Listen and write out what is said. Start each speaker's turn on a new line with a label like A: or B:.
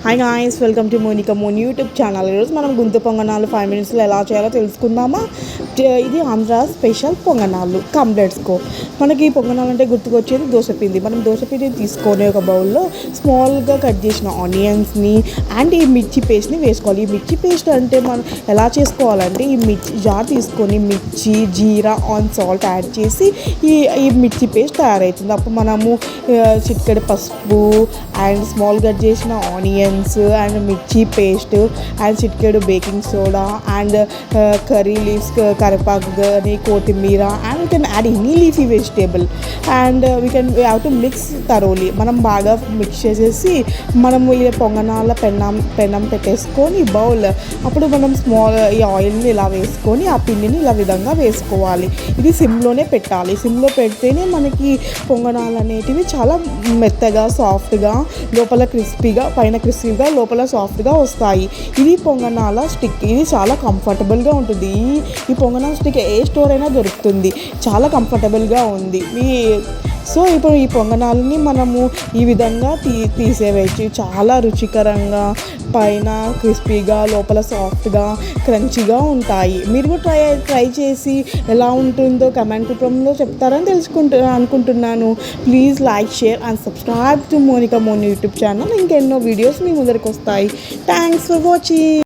A: Hi guys welcome to Monica Mon YouTube channel ఈరోజు మనం గుంత పొంగనాలు ఫైవ్ మినిట్స్లో ఎలా చేయాలో తెలుసుకుందామా? ఇది ఆంధ్ర స్పెషల్ పొంగనాలు కంప్లెట్స్కో మనకి పొంగనాలు అంటే గుర్తుకొచ్చేది దోశపిండి. మనం దోశపిండి తీసుకొని ఒక బౌల్లో స్మాల్గా కట్ చేసిన ఆనియన్స్ని అండ్ ఈ మిర్చి పేస్ట్ని వేసుకోవాలి. ఈ మిర్చి పేస్ట్ అంటే మనం ఎలా చేసుకోవాలంటే ఈ మిర్చి జార్ తీసుకొని మిర్చి జీరా ఆన్ సాల్ట్ యాడ్ చేసి ఈ ఈ మిర్చి పేస్ట్ తయారవుతుంది అప్పుడు మనము చిక్కడి పసుపు అండ్ స్మాల్ కట్ చేసిన onions and mirchi paste and చిట్కేడు baking soda and curry leaves కరివేపాకు uh, కానీ కొత్తిమీర and we can add any leafy vegetable and we can we have to mix తరోలి మనం బాగా మిక్స్ చేసేసి మనము ఈ పొంగనాల పెన్నం పెన్నం పెట్టేసుకొని బౌల్ అప్పుడు మనం స్మాల్ ఈ ఆయిల్ని ఇలా వేసుకొని ఆ పిండిని ఇలా విధంగా వేసుకోవాలి. ఇది సిమ్లోనే పెట్టాలి. సిమ్లో పెడితేనే మనకి పొంగనాలు అనేటివి చాలా మెత్తగా సాఫ్ట్గా లోపల క్రిస్పీగా పైన క్రిస్పీగా లోపల సాఫ్ట్గా వస్తాయి. ఇది పొంగనాల స్టిక్ ఇది చాలా కంఫర్టబుల్గా ఉంటుంది. ఈ ఈ పొంగనాల స్టిక్ ఏ స్టోర్ అయినా దొరుకుతుంది. చాలా కంఫర్టబుల్గా ఉంది. మీ సో ఇప్పుడు ఈ పొంగనాలని మనము ఈ విధంగా తీ తీసేవేయచ్చు చాలా రుచికరంగా పైన క్రిస్పీగా లోపల సాఫ్ట్గా క్రంచీగా ఉంటాయి. మీరు కూడా ట్రై ట్రై చేసి ఎలా ఉంటుందో కమెంట్ రూపంలో చెప్తారని తెలుసుకుంటు అనుకుంటున్నాను. Please like share and subscribe to Monica Moni YouTube channel. ఇంకెన్నో వీడియోస్ మీ ముందరికి వస్తాయి థ్యాంక్స్ ఫర్ వాచింగ్.